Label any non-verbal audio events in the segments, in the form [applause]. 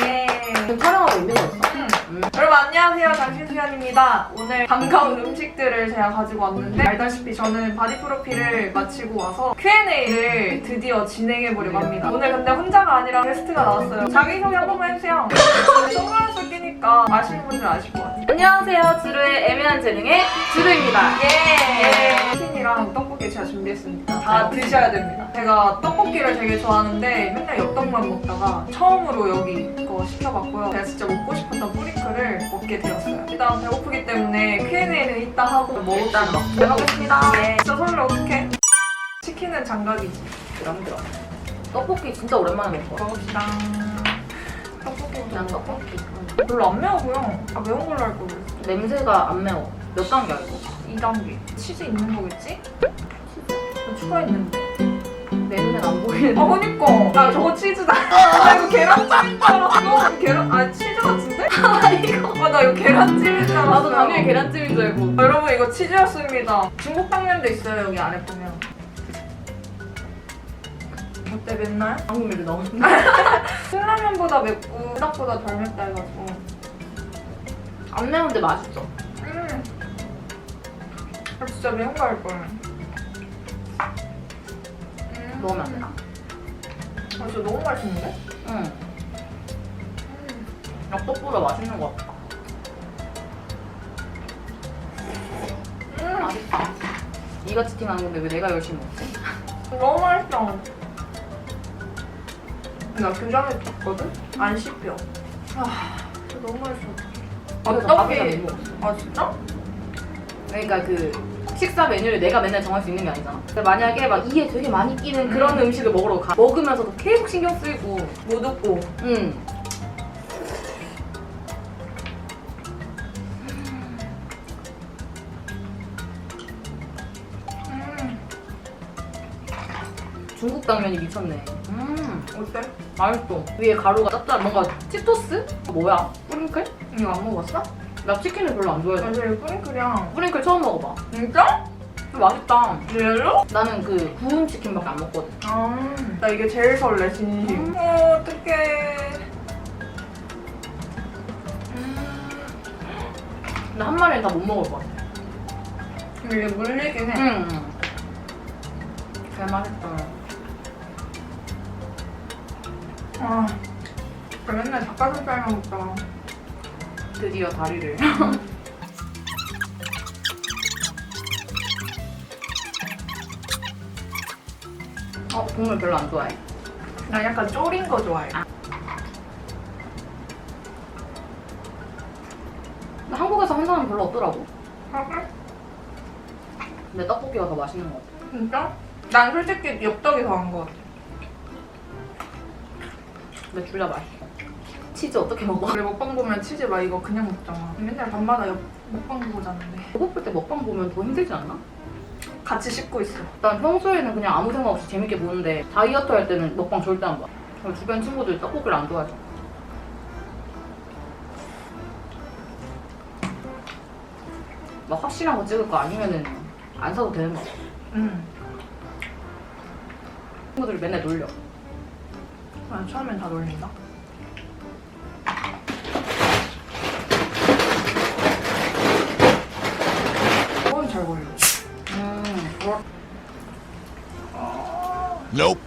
예. 지금 촬영하고 있는 거였어? 음. 여러분 안녕하세요 장신수연입니다 오늘 반가운 음식들을 제가 가지고 왔는데 알다시피 저는 바디 프로필을 마치고 와서 Q&A를 드디어 진행해보려고 합니다 오늘 근데 혼자가 아니라 게스트가 나왔어요 자기소개 한 번만 해주세요 선글라스 [laughs] 끼니까 아시는 분들 아실 것 같아요 안녕하세요. 주루의 애매한 재능의 주루입니다. 예! 치킨이랑 떡볶이 제가 준비했습니다 다 드셔야 됩니다 제가 떡볶이를 되게 좋아하는데 맨날 엽떡만 먹다가 처음으로 여기 거 시켜봤고요 제가 진짜 먹고 싶었던 뿌링클을 먹게 되었어요 일단 배고프기 때문에 Q&A는 이따 하고 일단 먹읍시다 잘 먹겠습니다. 네. 진짜 설레 어떡해 치킨은 장갑이지 그럼 그럼. 떡볶이 진짜 오랜만에 먹어. 먹읍시다 떡볶이부터 난? 떡볶이. 별로 안 매워고요 아 매운 걸로 할걸 그랬어 냄새가 안 매워. 몇 단계야 이거? 2단계 치즈 있는 거겠지? 치즈 추가했는데 냄새는 안 보이는데. 아 그니까 아 저거 치즈다 아 이거 계란찜인 줄 알았어 계란 아 치즈 같은데? [laughs] 아 이거. 아 나 이거 계란찜인 줄 알았어 나도 당연히 계란찜인 줄 알고. 여러분 이거 치즈였습니다 중국 당면도 있어요 여기 안에 보면 맵나요? 방금 이렇게 나오는데. [laughs] 신라면보다 맵고 생각보다 덜 맵다 해가지고 안 매운데 맛있어. 음. 아 진짜 매운 거 할 걸. 음. 먹으면 안 되나? 아 진짜 너무 맛있는데? 응. 음. 엽떡보다 맛있는 것 같아. 음. 맛있다. 네가 치팅하는 건데 왜 내가 열심히 먹지? 너무 맛있어. 나 교장에 뒀거든? 안 씹혀. 아, 진짜 너무 맛있어. 아, 그래서 못 먹었어. 아, 진짜? 그러니까 그 식사 메뉴를 내가 맨날 정할 수 있는 게 아니잖아. 근데 만약에 막 이에 되게 많이 끼는 그런 음. 식을 먹으러 가. 먹으면서도 계속 신경 쓰이고. 못 웃고. 응. 음. 중국 당면이 미쳤네. 음, 어때? 맛있어. 위에 가루가 짭짤 뭔가 치토스? 뭐야? 뿌링클? 이거 안 먹었어? 나 치킨을 별로 안 좋아해서. 맞아, 이거 뿌링클이랑. 뿌링클 처음 먹어봐. 진짜? 맛있다. 진짜로? 나는 그 구운 치킨밖에 안 먹거든. 아, 나 이게 제일 설레, 진심. 어, 어떡해. 근데 한 마리는 다 못 먹을 것 같아. 근데 이게 물리긴 해. 응. 잘 맛있다. 아, 저 맨날 닭가슴살만 먹다가. 드디어 다리를. [laughs] 어, 국물 별로 안 좋아해. 나 약간 졸인 거 좋아해. 근데 한국에서 한 사람 별로 없더라고. 아, 그래? 근데 떡볶이가 더 맛있는 것 같아. 진짜? 난 솔직히 엽떡이 더한거 같아. 근데 둘 다 맛있어. 치즈 어떻게 먹어? 원래 먹방 보면 치즈 막 이거 그냥 먹잖아. 맨날 밤마다 엽, 먹방 보고 자는데. 배고플 때 먹방 보면 더 힘들지 않나? 같이 씻고 있어. 난 평소에는 그냥 아무 생각 없이 재밌게 보는데 다이어트 할 때는 먹방 절대 안 봐. 그리고 주변 친구들이 떡볶이를 안 좋아해서. 막 확실한 거 찍을 거 아니면은 안 사도 되는 거 같아. 응. 친구들이 맨날 놀려. 아, 처음엔 다 놀린다. 그건 잘 걸려. 음, 그렇 Nope.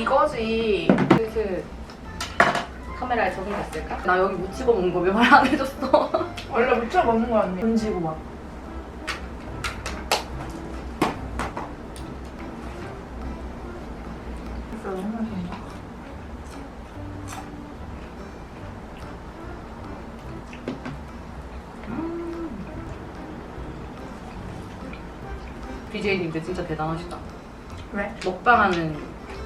이거지. 슬슬 카메라에 적응됐을까? 나 여기 묻히고 먹는 거왜 말 안 해줬어? 원래 무쳐 먹는 거 아니야? 던지고 막. 너무 맛있다. BJ님들 진짜 대단하시다. 왜? 먹방하는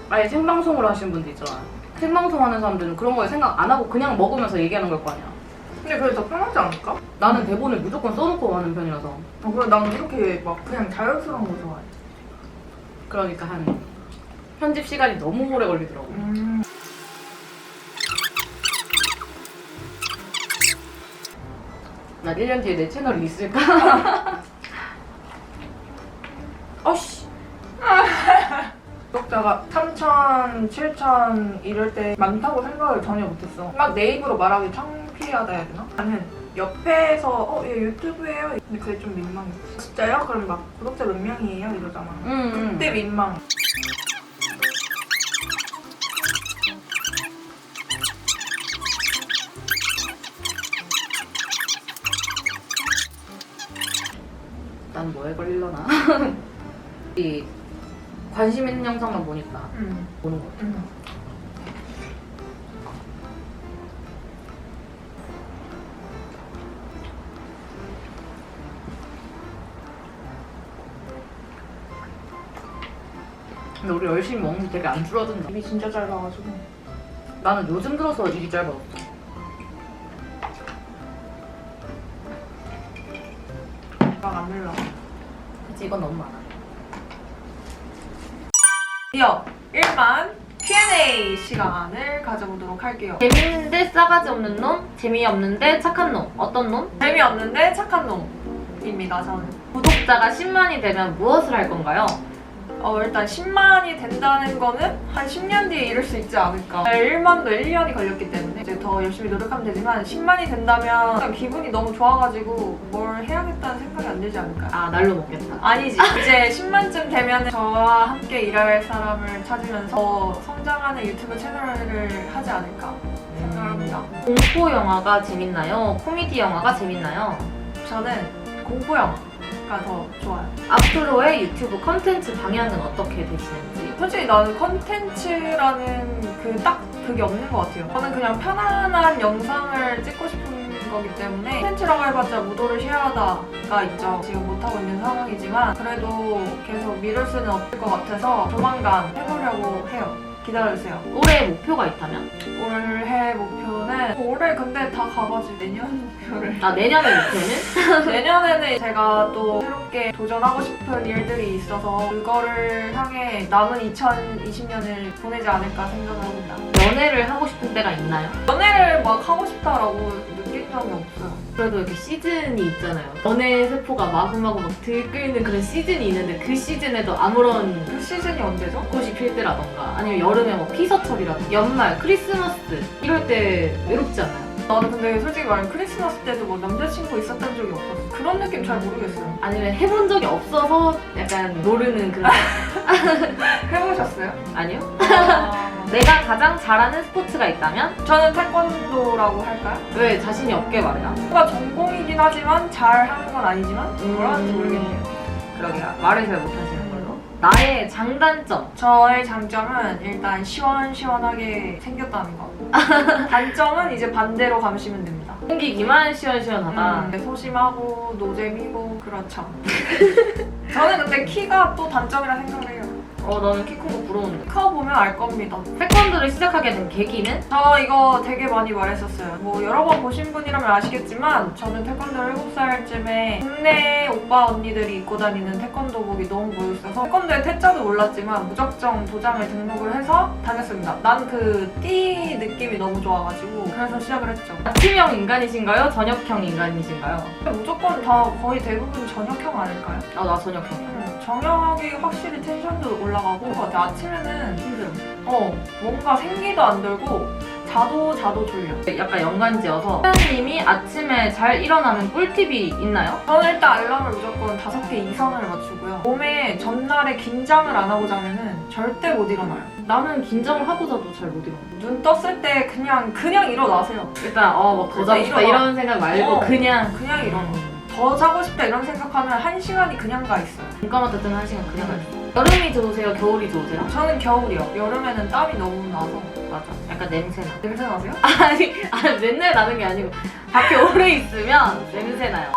아예 생방송으로 하시는 분들 있잖아. 생방송 하는 사람들은 그런 거에 생각 안 하고 그냥 먹으면서 얘기하는 걸 거 아니야. 근데 그게 더 편하지 않을까? 나는 대본을 무조건 써놓고 하는 편이라서. 어, 그래, 나는 이렇게 막 그냥 자연스러운 거 좋아해. 그러니까 한 편집 시간이 너무 오래 걸리더라고. 음. 나 1년 뒤에 내 채널이 있을까? [laughs] 어씨. 구독자가 3천, 7천 이럴 때 많다고 생각을 전혀 못했어. 막 내 입으로 말하기 창피하다 해야 되나? 나는 옆에서 어, 얘 유튜브예요. 근데 그게 좀 민망했어. 진짜요? 그럼 막 구독자 몇 명이에요? 이러잖아. 응. 그때 민망. 난 뭐에 걸릴려나? [laughs] 이 관심 있는 영상만 보니까 응. 보는 거. 응. 근데 우리 열심히 먹는 게 되게 안 줄어든다. 입이 진짜 짧아가지고. 나는 요즘 들어서 입이 짧아. 막안 늘러. 그치 이건 너무 많아. 드디어 일반 Q&A 시간을 가져보도록 할게요. 재밌는데 싸가지 없는 놈, 재미없는데 착한 놈. 어떤 놈? 재미없는데 착한 놈입니다, 저는. 구독자가 10만이 되면 무엇을 할 건가요? 어, 일단 10만이 된다는 거는 한 10년 뒤에 이룰 수 있지 않을까. 1만도 1년이 걸렸기 때문에 이제 더 열심히 노력하면 되지만 10만이 된다면 일단 기분이 너무 좋아가지고 뭘 해야겠다는 생각이 안 들지 않을까요? 아 날로 먹겠다. 아니지. 이제 [laughs] 10만쯤 되면 저와 함께 일할 사람을 찾으면서 더 성장하는 유튜브 채널을 하지 않을까 생각합니다. 공포 영화가 재밌나요? 코미디 영화가 재밌나요? 저는 공포 영화가 더 좋아요. 앞으로의 유튜브 컨텐츠 방향은 어떻게 되시는지? 솔직히 나는 컨텐츠라는 그 딱 그게 없는 것 같아요. 저는 그냥 편안한 영상을 찍고 싶은 거기 때문에 컨텐츠라고 해봤자 무도를 쉐어하다가 있죠. 지금 못하고 있는 상황이지만 그래도 계속 미룰 수는 없을 것 같아서 조만간 해보려고 해요. 기다려주세요. 올해 목표가 있다면? 올해 목표는 올해 근데 다 가가지고 내년 목표를 아 내년의 목표는? [laughs] 내년에는 제가 또 새롭게 도전하고 싶은 일들이 있어서 그거를 향해 남은 2020년을 보내지 않을까 생각을 합니다. 연애를 하고 싶은 때가 있나요? 연애를 막 하고 싶다라고 느 낀 적이 없어요. 그래도 이렇게 시즌이 있잖아요. 연애 세포가 마구마구 막 들끓는 그런 시즌이 있는데 그 시즌에도 아무런 그 시즌이 언제죠? 꽃이 필 때라던가 아니면 여름에 뭐 피서철이라든가 연말, 크리스마스 이럴 때 외롭지 않아요? 나는 근데 솔직히 말하면 크리스마스 때도 뭐 남자친구 있었던 적이 없었어. 그런 느낌 잘 모르겠어요. 아니면 해본 적이 없어서 약간 모르는 그런 [laughs] 해보셨어요? 아니요? 아, 내가 가장 잘하는 스포츠가 있다면 저는 태권도라고 할까요? 왜 자신이 없게 말해요? 뭔가 전공이긴 하지만 잘 하는 건 아니지만 뭐라 하는지 음. 모르겠네요. 그러게요 말을 잘 못하시는 걸로 나의 장단점 저의 장점은 일단 시원시원하게 생겼다는 거. [laughs] 단점은 이제 반대로 감시면 됩니다. 공기기만 시원시원하다 음, 소심하고 노잼이고 그렇죠. [laughs] 저는 근데 키가 또 단점이라 생각을 해요. 어 너는 키 큰 거 부러운데 커 보면 알 겁니다. 태권도를 시작하게 된 계기는? 저 이거 되게 많이 말했었어요. 뭐 여러 번 보신 분이라면 아시겠지만 저는 태권도를 7살쯤에 국내 오빠 언니들이 입고 다니는 태권도복이 너무 보였어서 태권도의 태자도 몰랐지만 무작정 도장을 등록을 해서 다녔습니다. 난 그 띠 느낌이 너무 좋아가지고 그래서 시작을 했죠. 아침형 인간이신가요? 저녁형 인간이신가요? 무조건 다 거의 대부분 저녁형 아닐까요? 아 나 저녁형 음, 저녁이 확실히 텐션도 올라가고 것 같아. 아침에는 힘들어 어 뭔가 생기도 안 들고 자도 자도 졸려. 약간 연관지어서 사장님이 아침에 잘 일어나는 꿀팁이 있나요? 저는 일단 알람을 무조건 다섯 개 이상을 맞추고요. 몸에 전날에 긴장을 안 하고 자면은 절대 못 일어나요. 나는 긴장을 하고 자도 잘 못 일어나 눈 떴을 때 그냥 그냥 일어나세요. 일단 어뭐더 자고 싶다 일어나. 이런 생각 말고 어. 그냥 그냥 일어나. 더 자고 싶다 이런 생각하면 한 시간이 그냥 가 있어요. 눈 감았다 뜨는 한 시간 그냥 가 있어 여름이 좋으세요? 겨울이 좋으세요? 저는 겨울이요. 여름에는 땀이 너무 나서 맞아 약간 냄새나 냄새 나세요? [laughs] 아니, 아니 맨날 나는 게 아니고 밖에 오래 있으면 냄새 나요.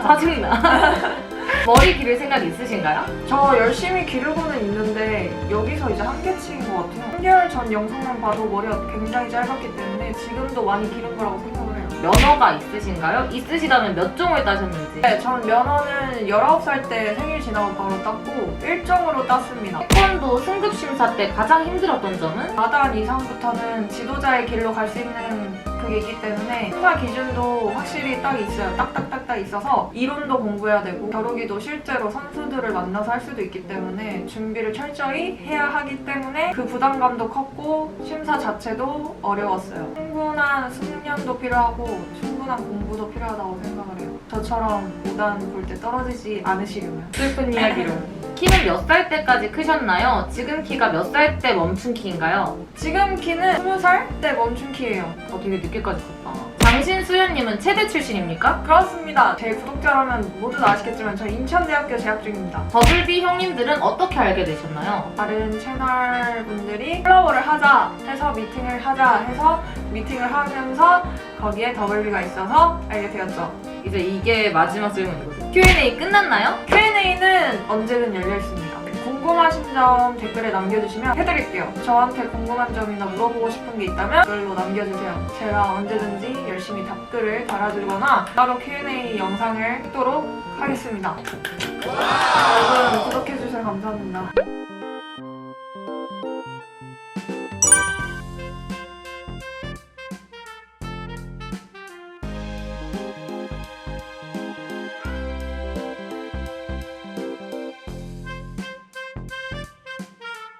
짜증나. [laughs] 머리 기를 생각 있으신가요? 저 열심히 기르고는 있는데 여기서 이제 한계치인 것 같아요. 3개월 전 영상만 봐도 머리가 굉장히 짧았기 때문에 지금도 많이 기른 거라고 생각을 해요. 면허가 있으신가요? 있으시다면 몇 종을 따셨는지. 네, 저는 면허는 19살 때 생일 지나고 바로 땄고 1점으로 땄습니다. 태권도 승급 심사 때 가장 힘들었던 점은? 마단 이상부터는 지도자의 길로 갈 수 있는 그 있기 때문에 심사 기준도 확실히 딱 있어요. 딱딱딱딱 있어서 이론도 공부해야 되고 겨루기도 실제로 선수들을 만나서 할 수도 있기 때문에 준비를 철저히 해야 하기 때문에 그 부담감도 컸고 심사 자체도 어려웠어요. 충분한 숙련도 필요하고 충분한 공부도 필요하다고 생각을 해요. 저처럼 5단 볼 때 떨어지지 않으시려면. 슬픈 이야기로. 키는 몇 살 때까지 크셨나요? 지금 키가 몇 살 때 멈춘 키인가요? 지금 키는 20살 때 멈춘 키예요. 어, 되게 늦게까지 컸다. 장신수연님은 체대 출신입니까? 그렇습니다. 제 구독자라면 모두 다 아시겠지만 저 인천대학교 재학 중입니다. 버블비 형님들은 어떻게 알게 되셨나요? 다른 채널 분들이 콜라보를 하자 해서 미팅을 하자 해서 미팅을 하면서 거기에 더블비가 있어서 알게 되었죠. 이제 이게 마지막 질문이거든요. Q&A 끝났나요? Q&A는 언제든 열려 있습니다. 궁금하신 점 댓글에 남겨주시면 해드릴게요. 저한테 궁금한 점이나 물어보고 싶은 게 있다면 댓글로 남겨주세요. 제가 언제든지 열심히 답글을 달아주거나 따로 Q&A 영상을 찍도록 하겠습니다. 여러분 구독해주셔서 감사합니다.